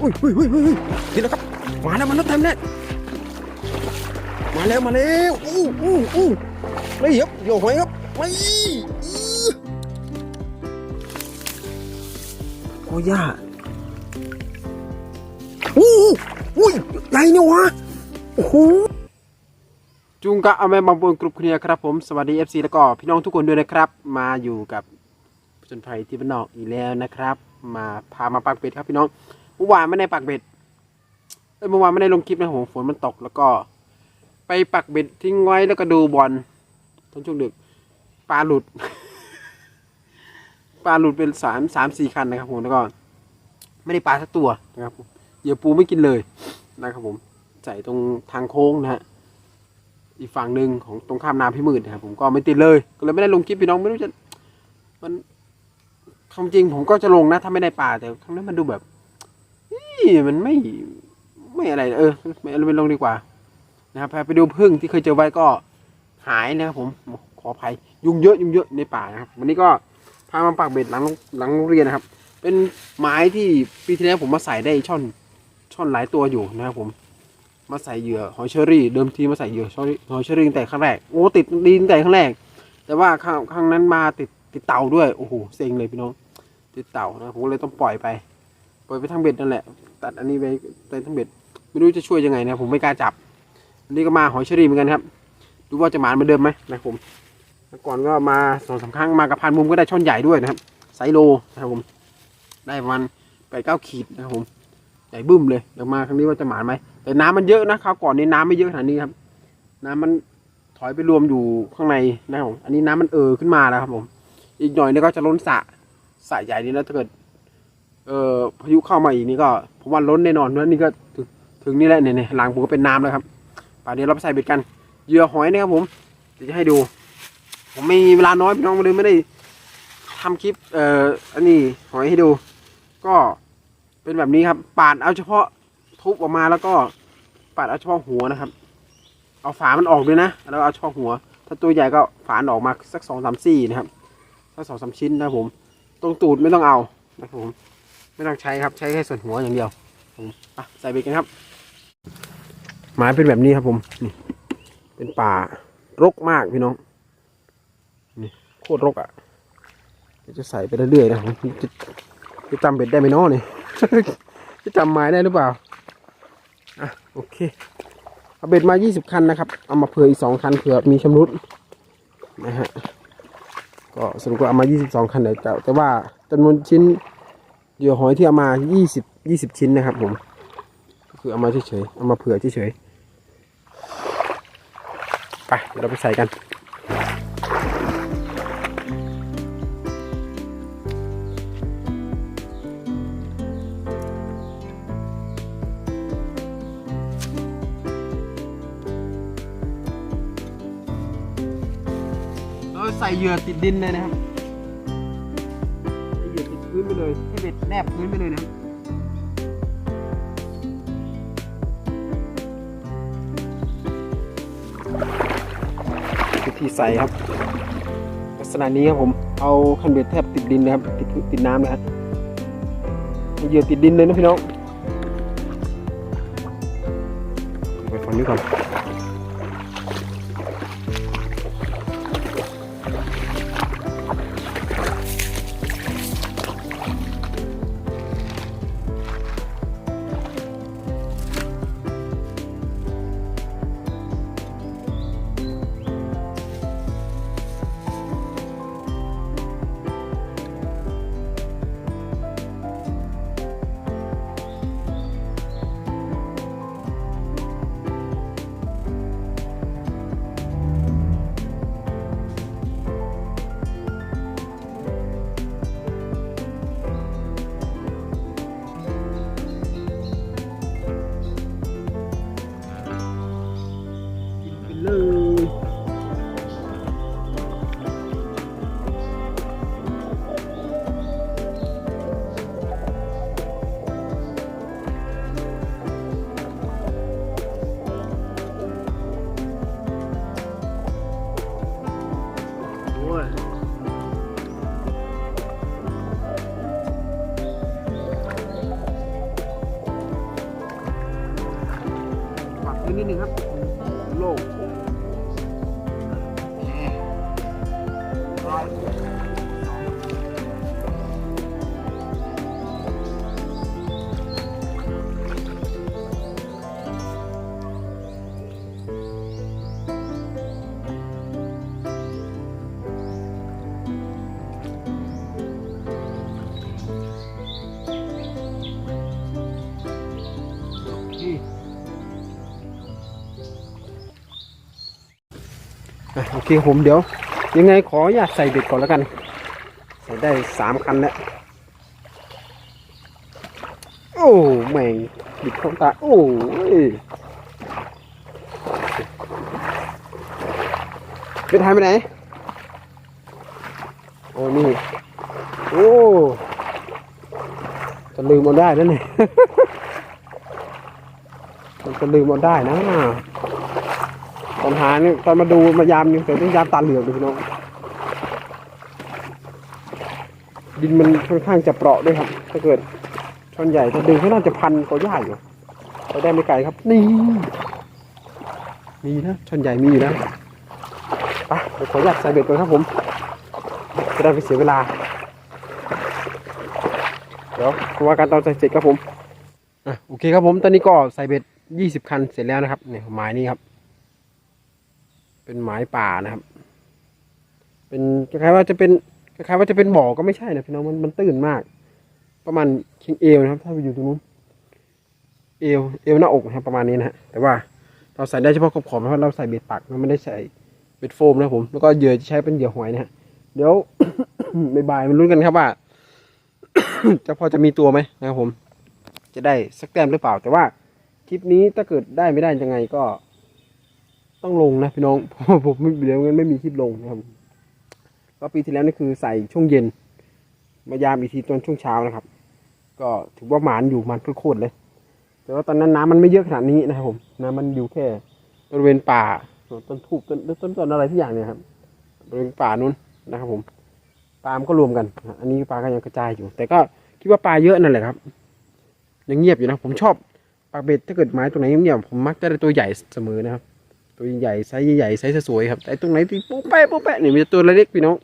อุ้ยอุ้ยอุ้ยอุ้ยนี่แล้วครับ มาแล้วมาแล้วเต็มเลยมาแล้วมาแล้วอู้อู้อู้นี่ครับโยหอยครับไม่อื้อโอ้ย่าอู้อู้อุ้ยใหญ่เนี่ยวะโอ้โหจุงกะอเมบางบนกรุ๊ปเคลียครับผมสวัสดี FC แล้วก็พี่น้องทุกคนด้วยนะครับ มาอยู่กับจนภัยที่บ้านนอกอีกแล้วนะครับ มาพามาปักเบ็ดครับพี่น้อง เมื่อวานไม่ได้ปักเบ็ดเมื่อวานไม่ได้ลงคลิปนะผมฝนมันตกแล้วก็ ไปปักเบ็ดทิ้งไว้แล้วก็ดูบอลตอนช่วงดึกปลาหลุด ปลาหลุดเป็นสามสามสี่คันนะครับผมแล้วก็ ไม่ได้ปลาสักตัวนะครับผมเหยื่อปูไม่กินเลยนะครับผมใส่ตรงทางโค้งนะฮะอีกฝั่งหนึ่งของตรงข้ามน้ำพี่มืดนะครับผมก็ไม่ติดเลยก็เลยไม่ได้ลงคลิปพี่น้องไม่รู้จะมันความจริงผมก็จะลงนะถ้าไม่ได้ป่าแต่ครั้งนั้นมันดูแบบ มันไม่ไม่อะไรเออไม่ไม่ลงดีกว่านะครับพาไปดูพึ่งที่เคยเจอไว้ก็หายนะครับผมขออภัยยุงเยอะยุงเยอะในป่านะครับวันนี้ก็พามาปักเบ็ดหลังหลังโรงเรียนนะครับ เป็นไม้ที่ปีที่แล้วผมมาใส่ได้ช่อนช่อนหลายตัวอยู่นะครับผมมาใส่เหยื่อหอยเชอรี่เดิมทีมาใส่เหยื่อหอยเชอรี่ตั้งแต่ครั้งแรกโอ้ติดดีตั้งแต่ครั้งแรก แต่ว่าครั้งครั้งนั้นมาติดติดเต่าด้วยโอ้โหเซ็งเลยพี่น้องติดเต่านะผมเลยต้องปล่อยไป ปล่อยไปทางเบ็ดนั่นแหละ ตัดอันนี้ไปไปทางเบ็ด ไม่รู้จะช่วยยังไงนะผมไม่กล้าจับ อันนี้ก็มาหอยเชอรี่เหมือนกันครับ ดูว่าจะหมานเหมือนเดิมไหมนะครับผมก่อนก็มาสองสามครั้งมากับพันมุมก็ได้ช่อนใหญ่ด้วยนะครับไซโลนะครับผม ได้ประมาณแปดเก้าขีดนะครับผมใหญ่บึ้มเลยเดี๋ยวมาครั้งนี้ว่าจะหมานไหมแต่น้ำมันเยอะนะคราวก่อนนี้น้ำไม่เยอะขนาดนี้ครับ น้ำมันถอยไปรวมอยู่ข้างในนะครับผมอันนี้น้ำมันเออขึ้นมาแล้วครับผม อีกหน่อยนี่ก็จะล้นสระสระใหญ่นี้แล้วถ้าเกิด เอ่อพายุเข้ามาอีกนี่ก็ผมว่าล้นแน่นอนเพราะนี่ก็ถึงถึงนี่แหละเนี่ยเนี่ยหลังผมก็เป็นน้ำแล้วครับป่านนี้เราไปใส่เบ็ดกันเหยื่อหอยนะครับผมเดี๋ยวจะให้ดู ผมไม่มีเวลาน้อยพี่น้องเลยไม่ได้ทำคลิปเอ่ออันนี้หอยให้ดู ก็เป็นแบบนี้ครับปาดเอาเฉพาะทุบออกมาแล้วก็ปัดเอาเฉพาะหัวนะครับ เอาฝามันออกด้วยนะแล้วเอาเฉพาะหัว ถ้าตัวใหญ่ก็ฝานออกมาสักสองสามซี่นะครับสักสองสามชิ้นนะผม ตรงตูดไม่ต้องเอานะครับผม ไม่ต้องใช้ครับใช้แค่ส่วนหัวอย่างเดียวผมอะใส่เบรกกันครับไม้เป็นแบบนี้ครับผมนี่เป็นป่ารกมากพี่น้องนี่โคตรรกอะจะใส่ไปเรื่อยๆนะครับจะจะจำเบ็ดได้ไหมน้อนี่จะจำไม้ได้หรือเปล่าอะโอเคเอาเบ็ดมา 20 คันนะครับ เอามาเผื่ออีก 2 คันเผื่อมีชำรุดนะฮะก็สรุปว่าเอามา 22 คันเลยแต่ว่าจำนวนชิ้น เหยื่อหอยที่เอามา20 20ชิ้นนะครับผมก็คือเอามาเฉยๆ เอามาเผื่อเฉยๆ ไปเดี๋ยวเราไปใส่กันเราใส่เหยื่อติดดินเลยนะครับ พื้นไปเลยให้เบ็ดแนบพื้นไปเลยนะครับวิธีใส่ครับ ลักษณะนี้ครับผมเอาคันเบ็ดแทบติดดินนะครับ ติดติดน้ำนะครับให้เหยื่อติดดินเลยนะพี่น้องไปฝั่งนี้ก่อน ขึ้ คผมเดี๋ยว ยังไงขออนุญาตใส่เบ็ดก่อนแล้วกัน ใส่ได้สามคันแล้ว โอ้แม่งบิดเข้าตา โอ้ยเบ็ดหายไปไหน โอ้นี่ โอ้จะลืมเอาได้นั่นนี่มันจะลืมเอาได้นะ ตอนหาเนี่ยตอนมาดูมายามนี่แต่ต้องยามตาเหลือกดูพี่น้องดินมันค่อนข้างจะเปราะด้วยครับ ถ้าเกิดช่อนใหญ่ถ้าดึงก็น่าจะพันก็ยากอยู่ไปได้ไม่ไกลครับ นี่มีนะช่อนใหญ่มีอยู่นะไปเดี๋ยวขออนุญาตใส่เบ็ดก่อนครับผมจะได้ไม่เสียเวลา เดี๋ยวว่าการตอนใส่เสร็จครับผมอะโอเคครับผมตอนนี้ก็ใส่เบ็ดยี่สิบคันเสร็จแล้วนะครับเนี่ยหมายนี้ครับ เป็นหมายป่านะครับ เป็นคล้ายๆว่าจะเป็นคล้ายๆว่าจะเป็นบ่อก็ไม่ใช่นะพี่น้องมันมันตื้นมาก ประมาณเคียงเอวนะครับ ถ้าไปอยู่ตรงนู้น เอวเอวหน้าอกนะครับประมาณนี้นะฮะแต่ว่าเราใส่ได้เฉพาะขอบขอบเพราะเราใส่เบ็ดปักเราไม่ได้ใส่เบ็ดโฟมนะผม แล้วก็เหยื่อจะใช้เป็นเหยื่อหอยนะฮะเดี๋ยวบ่ายๆมันลุ้นกันครับว่าจะพอจะมีตัวไหมนะครับผม จะได้สักแต้มหรือเปล่า แต่ว่าคลิปนี้ถ้าเกิดได้ไม่ได้ยังไงก็ ต้องลงนะพี่น้องเพราะผมไม่เดี๋ยวงั้นไม่มีคลิปลงนะครับก็ปีที่แล้วนี่คือใส่ช่วงเย็น มายามอีกทีตอนช่วงเช้านะครับ ก็ถือว่าหมานอยู่มันโคตรเลย แต่ว่าตอนนั้นน้ำมันไม่เยอะขนาดนี้นะครับผมน้ำมันอยู่แค่บริเวณป่าต้นทูบต้นต้นต้นอะไรที่อย่างเนี่ยครับบริเวณป่านู้นนะครับ ผมปลามันก็รวมกัน อันนี้ปลาก็ยังกระจายอยู่ แต่ก็คิดว่าปลาเยอะนั่นแหละครับ ยังเงียบอยู่นะผมชอบปลาเบ็ดถ้าเกิดไม้ตรงไหนเงียบผมมักจะได้ตัวใหญ่เสมอนะครับ ตัวใหญ่ไซส์ใหญ่ไซส์สวยครับแต่ตรงไหนที่ปุ๊บแปะปุ๊บแปะนี่มันจะตัวเล็กๆพี่น้อง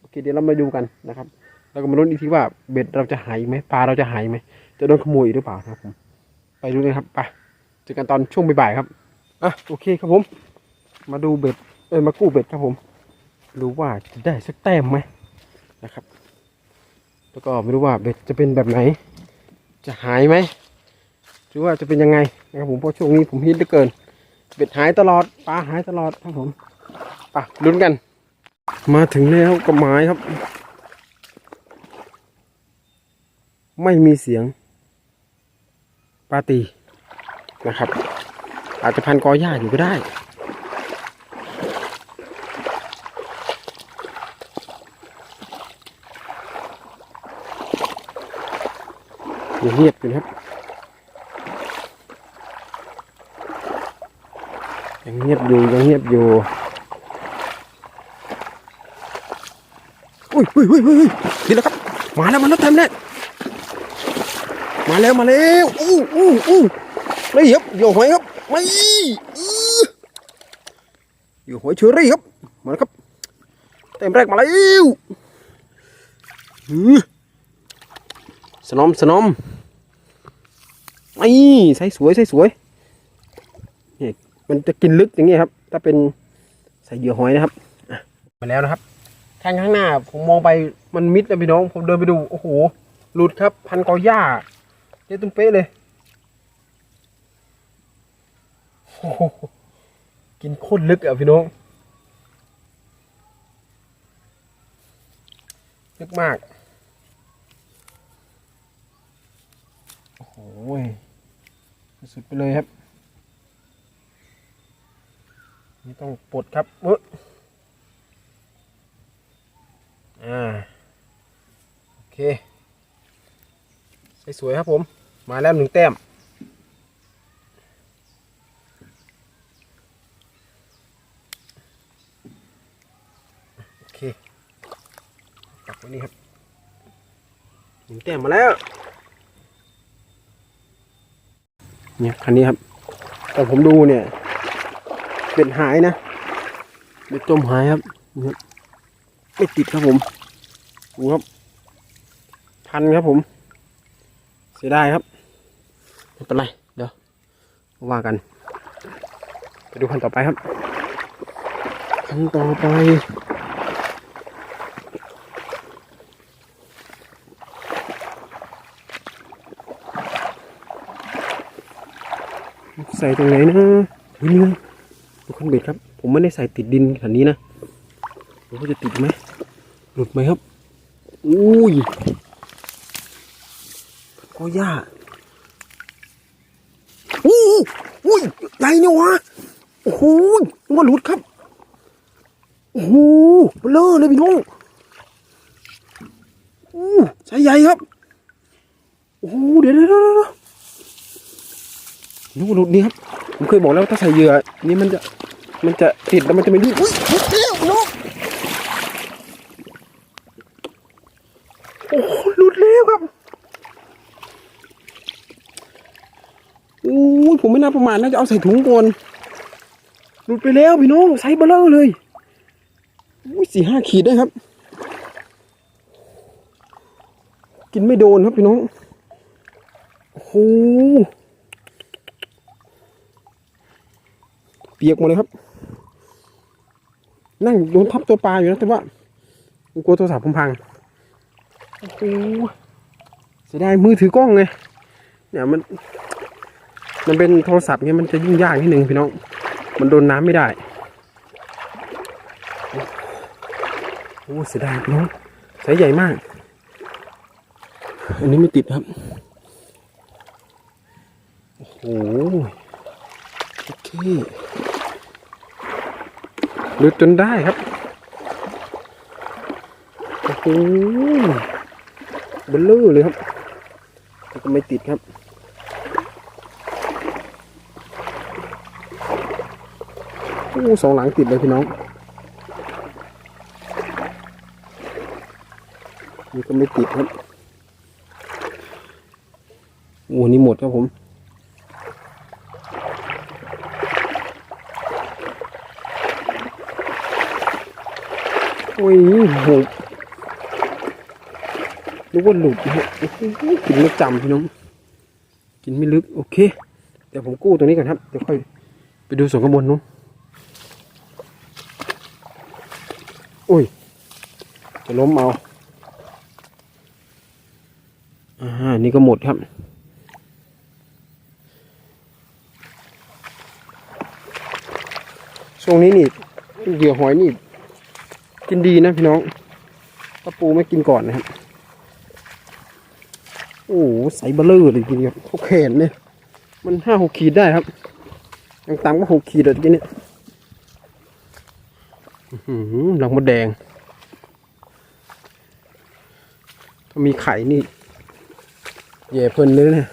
โอเคเดี๋ยวเรามาดูกันนะครับแล้วก็มาลุ้นอีกทีว่าเบ็ดเราจะหายไหมปลาเราจะหายไหมจะโดนขโมยหรือเปล่าครับผมไปดูเลยครับไปเจอกันตอนช่วงบ่ายๆครับอะโอเคครับผม มาดูเบ็ดเออมากู้เบ็ดครับผม รู้ว่าจะได้สักแต้มไหมนะครับ แล้วก็ไม่รู้ว่าเบ็ดจะเป็นแบบไหน จะหายไหมหรือว่าจะเป็นยังไงนะครับผมเพราะช่วงนี้ผมฮิตเหลือเกิน เบ็ดหายตลอดปลาหายตลอดครับผมไปลุ้นกัน มาถึงแล้วกับหมายครับ ไม่มีเสียงปลาตีนะครับ อาจจะพันกอหญ้าอยู่ก็ได้ยังเงียบอยู่ครับ ยังเงียบอยู่ยังเงียบอยู่อุ้ยอุ้ยอุ้ยอุ้ยนี่แหละครับ มาแล้วมาแล้วเต็มเลยมาแล้วมาแล้วอู้อู้อู้นี่ครับโยหอยครับไม่อื้อโยหอยเชอรี่ครับมาแล้วครับเต็มแรกมาแล้วสนอมสนอมนี่ใส่สวยใส่สวย มันจะกินลึกอย่างเงี้ครับ ถ้าเป็นใส่เหยื่อหอยนะครับมาแล้วนะครับข้างข้างหน้า ผมมองไปมันมิดนะพี่น้อง ผมเดินไปดูโอ้โหหลุดครับ พันกอหญ้าเจ๊ตุ้มเป๊ะเลยโอ้โหกินโคตรลึกอะพี่น้องลึกมาก โอ้โหสุดไปเลยครับ นี่ต้องปลดครับเอออ่า โอเค สวยๆครับผม มาแล้วหนึ่งแต้ม โอเคกลับไว้นี่ครับหนึ่งแต้มมาแล้ว เนี่ย คันนี้ครับ แต่ผมดูเนี่ย เป็นหายนะเป็นจมหายครับนี่ครับไม่ติดครับผมดูครับ พันครับผม เสียดายครับไม่เป็นไรเดี๋ยวว่ากัน ไปดูคันต่อไปครับคันต่อไปใส่ตรงไหนนะเฮ้ยนี่ไง ดูคันเบ็ดครับ ผมไม่ได้ใส่ติดดินขนาดนี้นะดูว่าจะติดไหมหลุดไหมครับอุ้ยก็ย่าอู้อุ้ยใหญ่เนี่ยวะโอ้โหนึกว่าหลุดครับโอ้โหเบลอเลยพี่น้องอู้ใช้ใหญ่ครับโอ้โหเดี๋ยวเดี๋ยวเดี๋ยวเดี๋ยวนึกว่าหลุดนี่ครับ ผมเคยบอกแล้วว่าถ้าใส่เหยื่อนี่มันจะมันจะติดแล้วมันจะไม่ดิ้นอุ้ยหลุดแล้วพี่น้องโอ้โหลุดแล้วครับโอ้ยผมไม่น่าประมาทน่าจะเอาใส่ถุงก่อนหลุดไปแล้วพี่น้องไซส์เบลเลอเลยอุ้ยสี่ห้าขีดได้ครับ กินไม่โดนครับพี่น้องโอ้โห ปียกหมดเลยครับ นั่งโดนทับตัวปลาอยู่นะแต่ว่ากลัวโทรศัพท์ผมพังโอ้โหเสียดายมือถือกล้องไงเนี่ยมัน มันเป็นโทรศัพท์เนี่ยมันจะยุ่งยากนิดนึงพี่น้อง มันโดนน้ำไม่ได้โอ้เสียดายพี่น้องสายใหญ่มาก อันนี้ไม่ติดครับโอ้โหโอเค หลุดจนได้ครับโอ้โหเบลเลอเลยครับก็ไม่ติดครับโอ้สองหลังติดเลยพี่น้องนี่ก็ไม่ติดครับโอ้นี่หมดครับผม อ้ยโหนึกว่าหลุดนะฮะกินไม่จำพี่น้อง กินไม่ลึก โอเค เดี๋ยวผมกู้ตรงนี้ก่อนครับ เดี๋ยวค่อยไปดูส่วนข้างบนนู้นโอ้ย จะล้มเอา อ่า นี่ก็หมดครับช่วงนี้นี่เหยื่อหอยนี่ กินดีนะพี่น้องตะปูไม่กินก่อนนะครับ โอ้โหใส่เบลเลอร์เลยทีเดียวเขาแขนเนี่ย มันห้าหกขีดได้ครับยังต่ำก็หกขีดเลยทีนี้อื้อหือหลังมดแดง ถ้ามีไข่นี่แย่เพลินเลยนะ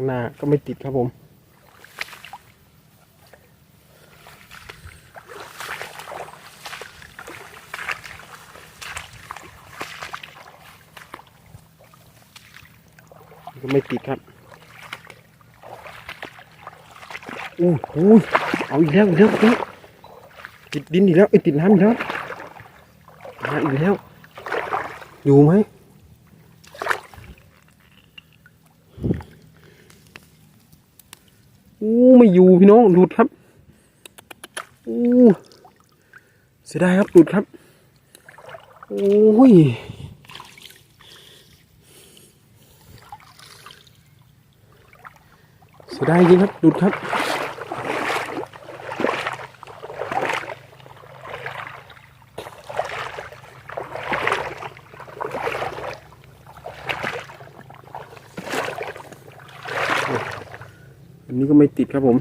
ข้างหน้าก็ไม่ติดครับผมก็ไม่ติดครับอู้หูเอาอีกแล้วอีกแล้วอีกแล้วติดดินอีกแล้วไอ้ติดน้ำอีกแล้วมาอีกแล้ว อยู่ไหม อู้ไม่อยู่พี่น้องหลุดครับอู้เสียดายครับหลุดครับ โอ้ยเสียดายจริงครับหลุดครับ อันนี้ก็ไม่ติดครับผม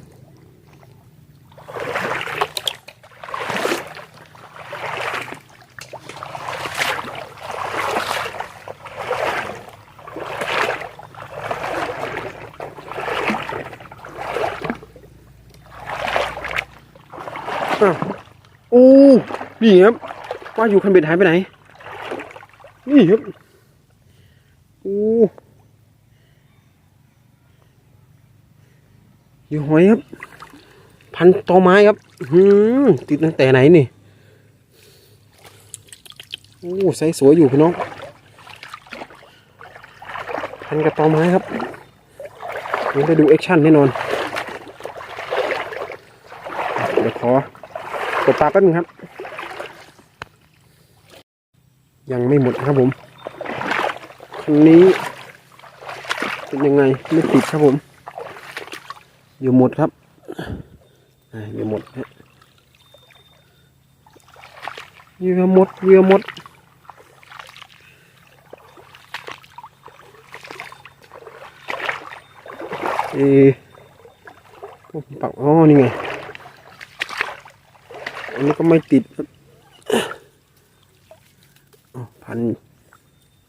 อ้าวโอ้นี่ครับ ว่าอยู่คันเบ็ดหายไปไหน นี่ครับโอ้ เหอหอยครับ พันตอไม้ครับหืมติดตั้งแต่ไหนนี่โอ้ไซส์สวยอยู่พี่น้อง พันกับตอไม้ครับเดี๋ยวไปดูแอคชั่นแน่นอนเดี๋ยวขอกดตาแป๊บนึงครับ ยังไม่หมดครับผมคันนี้เป็นยังไงไม่ติดครับผม อยู่หมดครับอยู่หมดฮะเยื่อหมดเยื่อหมดเออผมปักอ๋อนี่ไงอันนี้ก็ไม่ติดครับพัน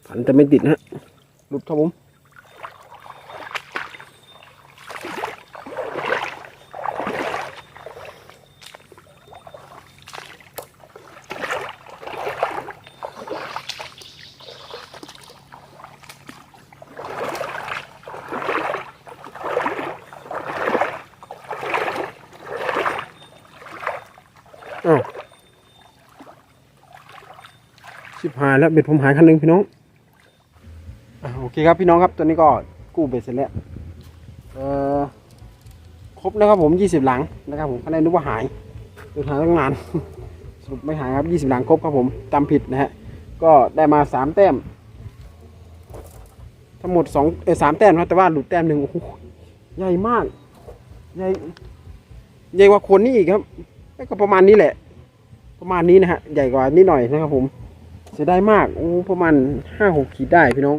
พันแต่ไม่ติดนะฮะหลุดครับผม ชิบหายแล้วเบ็ดผมหายคันหนึ่งพี่น้องอโอเคครับพี่น้องครับตอนนี้ก็กู้เบ็ดเสร็จแล้วเอ่อครบแล้วครับผมยี่สิบหลังนะครับผมคันแรกนึกว่าหายเดินทางตั้งนานสรุปไม่หายครับยี่สิบหลังครบครับผมจำผิดนะฮะก็ได้มาสามแต้ม ทั้งหมดสองเออสามแต้มครับแต่ว่าหลุดแต้มหนึ่งโอ้โหใหญ่มากใหญ่ใหญ่กว่าคนนี่อีกครับก็ประมาณนี้แหละ ประมาณนี้นะฮะใหญ่กว่านิดหน่อยนะครับผม เสียดายมากโอ้ประมาณห้าหกขีดได้พี่น้อง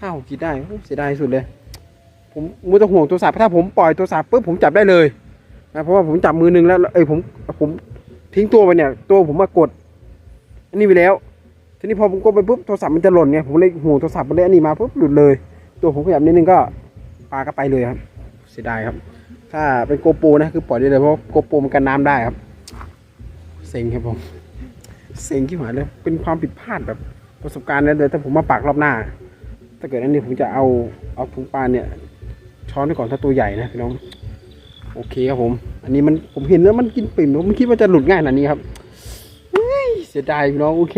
ห้าหกขีดได้เสียดายสุดเลย ผมมือตะห่วงตัวสาบถ้าผมปล่อยตัวสาบปุ๊บผมจับได้เลยนะเพราะว่าผมจับมือหนึงแล้วเอ้ยผมผมทิ้งตัวไปเนี่ย ตัวผมมากด อันนี้ไปแล้ว ทีนี้พอผมกดไปปุ๊บโทรศัพท์มันจะหล่นไงผมเลยห่วงโทรศัพท์มันเลยอันนี้มาปุ๊บหลุดเลย ตัวผมขยับนิดนึงก็ปลาก็ไปเลยครับ เสียดายครับ ถ้าเป็นโกโปรนะคือปล่อยได้เลยเพราะโกโปมันกันน้ำได้ครับเซ็งครับผม เซ็งที่หายเลย เป็นความผิดพลาดแบบประสบการณ์นะเดี๋ยวถ้าผมมาปักรอบหน้า ถ้าเกิดนั้นเนี่ยผมจะเอาเอาถุงปลาเนี่ย ช้อนไปก่อนถ้าตัวใหญ่นะพี่น้อง โอเคครับผม อันนี้มันผมเห็นแล้วมันกินปิ่มผมไม่คิดว่าจะหลุดง่ายขนาดนี้ครับเสียดายพี่น้องโอเค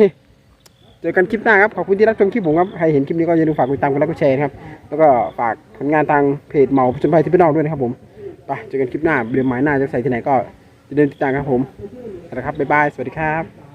เจอกันคลิปหน้าครับ ขอบคุณที่รับชมคลิปผมครับ ใครเห็นคลิปนี้ก็อย่าลืมฝากกดติดตามกดไลค์กดแชร์นะครับ แล้วก็ฝากผลงานทางเพจเหมาผจญภัยที่พี่น้องด้วยนะครับผม ไปเจอกันคลิปหน้าเดือนหมายหน้าจะใส่ที่ไหนก็จะเดินติดตามครับผมนะครับบ๊ายบาย สวัสดีครับ